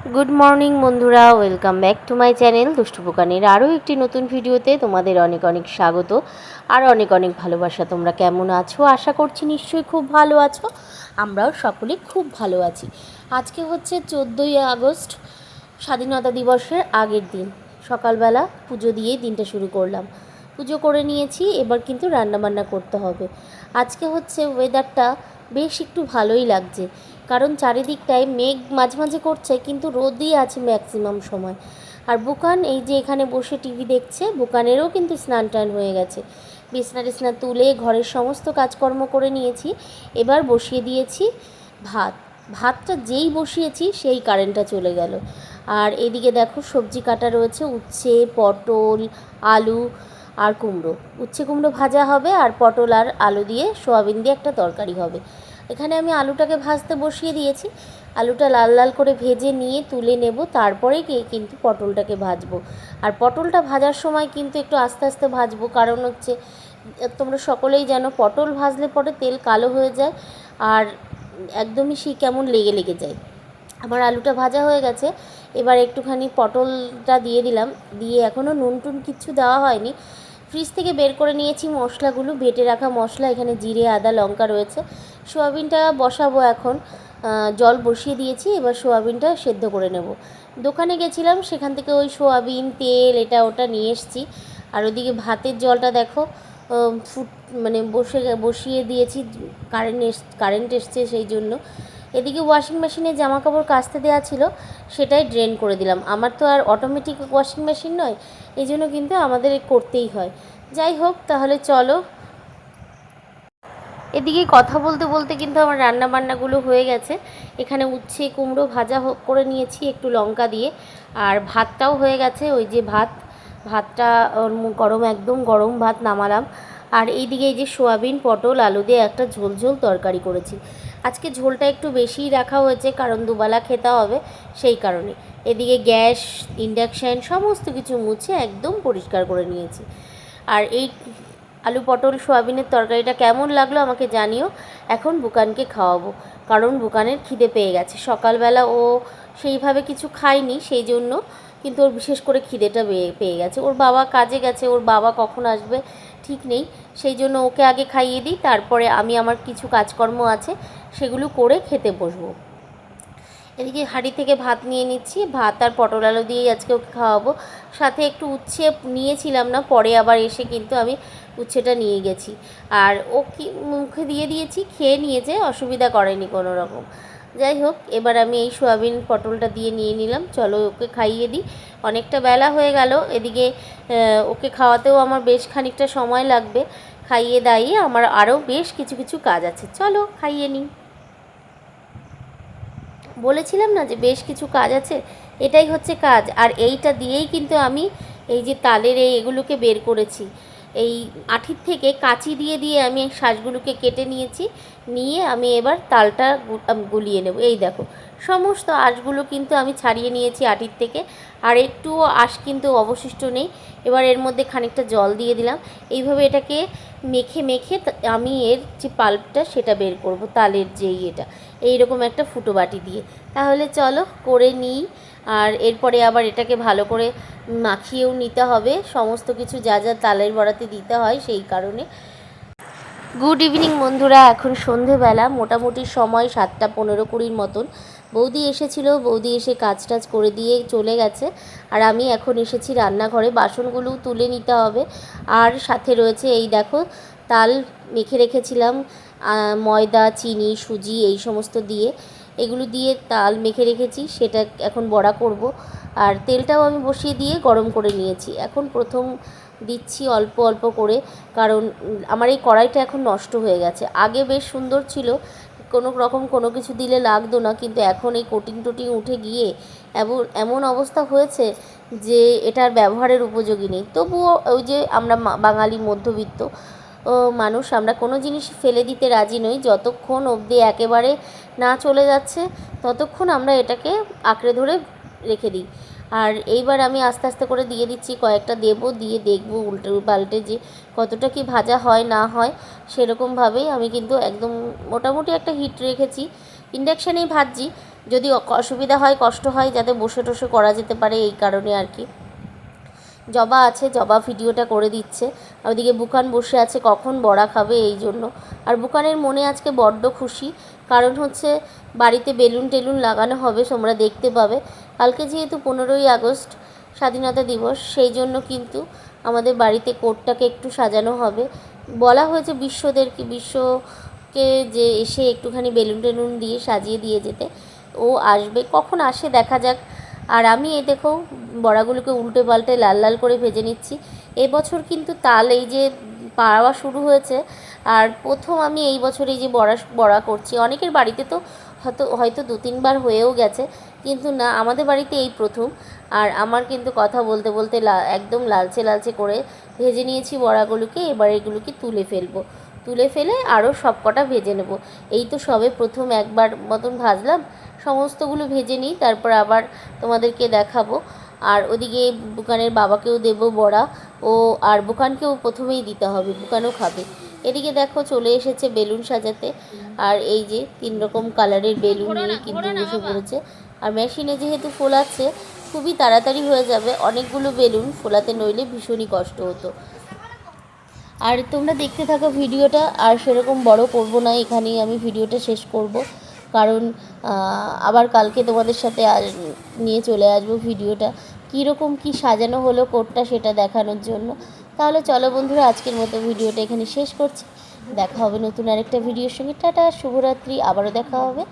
Good morning বন্ধুরা। Welcome back to my channel দুষ্টু পোকানের আরও একটি নতুন ভিডিওতে তোমাদের অনেক অনেক স্বাগত আর অনেক অনেক ভালোবাসা। তোমরা কেমন আছো? আশা করছি নিশ্চয়ই খুব ভালো আছো। আমরাও সকলে খুব ভালো আছি। আজকে হচ্ছে চোদ্দোই আগস্ট, স্বাধীনতা দিবসের আগের দিন। সকালবেলা পুজো দিয়ে দিনটা শুরু করলাম। পুজো করে নিয়েছি, এবার কিন্তু রান্নাবান্না করতে হবে। আজকে হচ্ছে ওয়েদারটা বেশ একটু ভালোই লাগছে। কারণ চারিদিকটায় মেঘ মাঝে মাঝে করছে, কিন্তু রোদই আছে ম্যাক্সিমাম সময়। আর বুকান, এই যে এখানে বসে টিভি দেখছে, বুকানেরও কিন্তু স্নান টান হয়ে গেছে। বিছনা টিছনা তুলে ঘরের সমস্ত কাজকর্ম করে নিয়েছি। এবার বসিয়ে দিয়েছি ভাত। ভাতটা যেই বসিয়েছি, সেই কারেন্টটা চলে গেল। আর এদিকে দেখো সবজি কাটা রয়েছে, উচ্ছে, পটল, আলু আর কুমড়ো। উচ্ছে কুমড়ো ভাজা হবে আর পটল আর আলু দিয়ে সোয়াবিন দিয়ে একটা তরকারি হবে। এখানে আমি আলুটাকে ভাজতে বসিয়ে দিয়েছি। আলুটা লাল লাল করে ভেজে নিয়ে তুলে নেব, তারপরে গিয়ে কিন্তু পটলটাকে ভাজবো। আর পটলটা ভাজার সময় কিন্তু একটু আস্তে আস্তে ভাজবো, কারণ হচ্ছে তোমরা সকলেই জানো, পটল ভাজলে পরে তেল কালো হয়ে যায় আর একদমই সেই কেমন লেগে লেগে যায়। আমার আলুটা ভাজা হয়ে গেছে, এবার একটুখানি পটলটা দিয়ে দিলাম। দিয়ে এখনও নুন টুন কিচ্ছু দেওয়া হয়নি। ফ্রিজ থেকে বের করে নিয়েছি মশলাগুলো, বেটে রাখা মশলা, এখানে জিরে, আদা, লঙ্কা রয়েছে। সোয়াবিনটা বসাবো এখন। জল বসিয়ে দিয়েছি, এবার সোয়াবিনটা সেদ্ধ করে নেব। দোকানে গেছিলাম, সেখান থেকে ওই সোয়াবিন, তেল, এটা ওটা নিয়ে এসেছি। আর ওদিকে ভাতের জলটা দেখো ফুট মানে বসে, বসিয়ে দিয়েছি কারেন্ট এস কারেন্ট এসছে সেই জন্য। এদিকে ওয়াশিং মেশিনে জামা কাপড় কাচতে দেওয়া ছিল, সেটাই ড্রেন করে দিলাম। আমার তো আর অটোমেটিক ওয়াশিং মেশিন নয় এই জন্য কিন্তু আমাদের করতেই হয়। যাই হোক, তাহলে চলো এদিকে কথা বলতে বলতে কিন্তু আমার রান্না বান্নাগুলো হয়ে গেছে। এখানে উচ্ছে, কুমড়ো ভাজা করে নিয়েছি, একটু লঙ্কা দিয়ে। আর ভাতটাও হয়ে গেছে, ওই যে ভাত। ভাতটা গরম, একদম গরম ভাত নামালাম। আর এইদিকে এই যে সোয়াবিন, পটল, আলু দিয়ে একটা ঝোল ঝোল তরকারি করেছি। আজকে ঝোলটা একটু বেশিই রাখা হয়েছে, কারণ দুবেলা খেতে হবে সেই কারণে। এদিকে গ্যাস, ইন্ডাকশান, সমস্ত কিছু মুছে একদম পরিষ্কার করে নিয়েছি। আর এই আলু পটল, সোয়াবিনের তরকারিটা কেমন লাগল আমাকে জানিও। এখন বুকানকে খাওয়াবো, কারণ বুকানের খিদে পেয়ে গেছে। সকালবেলা ও সেইভাবে কিছু খায়নি সেই জন্য, কিন্তু ওর বিশেষ করে খিদেটা পেয়ে গেছে। ওর বাবা কাজে গেছে, ওর বাবা কখন আসবে ঠিক নেই। সেই জন্য ওকে আগে খাইয়ে দিই, তারপরে আমি আমার কিছু কাজকর্ম আছে, সেগুলো করে খেতে বসবো। এদিকে হাঁড়ি থেকে ভাত নিয়ে নিচ্ছি। ভাত আর পটল আলু দিয়েই আজকে ওকে খাওয়াবো। সাথে একটু উচ্ছে নিয়েছিলাম না, পরে আবার এসে কিন্তু আমি উচ্ছেটা নিয়ে গেছি। আর ও কি মুখে দিয়ে দিয়েছি, খেয়ে নিয়েছে, অসুবিধা করেনি কোনো রকম যাই হোক, এবার আমি এই সোয়াবিন পটলটা দিয়ে নিয়ে নিলাম। চলো ওকে খাইয়ে দিই। অনেকটা বেলা হয়ে গেল, এদিকে ওকে খাওয়াতেও আমার বেশ খানিকটা সময় লাগবে। খাইয়ে দাইয়ে আমার আরও বেশ কিছু কিছু কাজ আছে। চলো খাইয়ে নিই। বলেছিলাম না যে বেশ কিছু কাজ আছে? এটাই হচ্ছে কাজ। আর এইটা দিয়েই কিন্তু আমি এই যে তালের এই এগুলোকে বের করেছি। এই আঠির থেকে কাঁচি দিয়ে দিয়ে আমি শ্বাসগুলোকে কেটে নিয়েছি। নিয়ে আমি এবার তালটা গুলিয়ে নেব। এই দেখো, সমস্ত আঁশগুলো কিন্তু আমি ছাড়িয়ে নিয়েছি আটির থেকে। আর একটুও আঁশ কিন্তু অবশিষ্ট নেই। এবার এর মধ্যে খানিকটা জল দিয়ে দিলাম। এইভাবে এটাকে মেখে মেখে আমি এর যে পাল্পটা সেটা বের করব, তালের যেই এটা। এইরকম একটা ফুটো বাটি দিয়ে। তাহলে চলো করে নিই। আর এরপরে আবার এটাকে ভালো করে মাখিয়েও নিতে হবে। সমস্ত কিছু যা যা তালের বড়াতে দিতে হয় সেই কারণে। গুড ইভিনিং বন্ধুরা, এখন সন্ধেবেলা, মোটামুটি সময় সাতটা পনেরো কুড়ির মতন। বৌদি এসেছিল, বৌদি এসে কাজ টাজ করে দিয়ে চলে গেছে। আর আমি এখন এসেছি রান্নাঘরে, বাসনগুলোও তুলে নিতে হবে। আর সাথে রয়েছে এই দেখো, তাল মেখে রেখেছিলাম ময়দা, চিনি, সুজি এই সমস্ত দিয়ে এগুলো দিয়ে তাল মেখে রেখেছি, সেটা এখন বড়া করব। আর তেলটাও আমি বসিয়ে দিয়ে গরম করে নিয়েছি। এখন প্রথম দিচ্ছি অল্প অল্প করে, কারণ আমার এই কড়াইটা এখন নষ্ট হয়ে গেছে। আগে বেশ সুন্দর ছিল, কোনো রকম কোনো কিছু দিলে লাগতো না, কিন্তু এখন এই কোটিং টোটিং উঠে গিয়ে এমন এমন অবস্থা হয়েছে যে এটার ব্যবহারের উপযোগী নেই। তবুও ওই যে আমরা বাঙালি মধ্যবিত্ত মানুষ, আমরা কোনো জিনিস ফেলে দিতে রাজি নই। যতক্ষণ অবধি একেবারে না চলে যাচ্ছে, ততক্ষণ আমরা এটাকে আঁকড়ে ধরে রেখে দিই। আর এইবার আমি আস্তে আস্তে করে দিয়ে দিচ্ছি, কয়েকটা দেবো, দিয়ে দেখব উল্টে পাল্টে যে কতটা কি ভাজা হয়, না হয়, সেরকমভাবেই আমি কিন্তু একদম মোটামুটি একটা হিট রেখেছি। ইন্ডাকশানেই ভাজছি, যদি অসুবিধা হয়, কষ্ট হয়, যাতে বসে টসে করা যেতে পারে এই কারণে আর কি। জবা আছে, জবা ভিডিওটা করে দিচ্ছে। আর ওদিকে বুকান বসে আছে, কখন বড়া খাবে এই জন্য। আর বুকানের মনে আজকে বড্ড খুশি, কারণ হচ্ছে বাড়িতে বেলুন টেলুন লাগানো হবে, তোমরা দেখতে পাবে। কালকে যেহেতু পনেরোই আগস্ট, স্বাধীনতা দিবস, সেই জন্য কিন্তু আমাদের বাড়িতে কোর্টটাকে একটু সাজানো হবে। বলা হয়েছে বিশ্বদেরকে, বিশ্বকে যে এসে একটুখানি বেলুন টেলুন দিয়ে সাজিয়ে দিয়ে যেতে। ও আসবে, কখন আসে দেখা যাক। আর আমি এ দেখো বড়াগুলোকে উল্টে পাল্টে লাল লাল করে ভেজে নিচ্ছি। এবছর কিন্তু তাল এই যে পাওয়া শুরু হয়েছে, আর প্রথম আমি এই বছর এই যে বড়া বড়া করছি। অনেকের বাড়িতে তো হয়তো হয়তো দু তিনবার হয়েও গেছে, কিন্তু না, আমাদের বাড়িতে এই প্রথম। আর আমার কিন্তু কথা বলতে বলতে একদম লালচে লালচে করে ভেজে নিয়েছি বড়াগুলোকে, এবার এগুলোকে তুলে ফেলব। তুলে ফেলে আরও সব কটা ভেজে নেব। এই তো সবে প্রথম একবার মতন ভাজলাম। সমস্তগুলো ভেজে নিই, তারপর আবার তোমাদেরকে দেখাবো। আর ওদিকে বুকানের বাবাকেও দেবো বড়া। ও আর বুকানকেও প্রথমেই দিতে হবে বুকানও খাবে। এদিকে দেখো চলে এসেছে বেলুন সাজাতে। আর এই যে তিন রকম কালারের বেলুন নিয়ে কিন্তু বসে পড়েছে। আর মেশিনে যেহেতু ফোলাচ্ছে খুবই তাড়াতাড়ি হয়ে যাবে। অনেকগুলো বেলুন ফোলাতে নইলে ভীষণই কষ্ট হতো। আর তোমরা দেখতে থাকো ভিডিওটা আর সেরকম বড় করব না এখানেই আমি ভিডিওটা শেষ করব। কারণ আবার কালকে তোমাদের সাথে নিয়ে চলে আসব ভিডিওটা। কীরকম কি সাজানো হলো কোটটা সেটা দেখানোর জন্য। তাহলে চলো বন্ধুরা, আজকের মতো ভিডিওটা এখানে শেষ করছি। দেখা হবে নতুন আরেকটা ভিডিওর সঙ্গে। টাটা, শুভরাত্রি, আবারও দেখা হবে।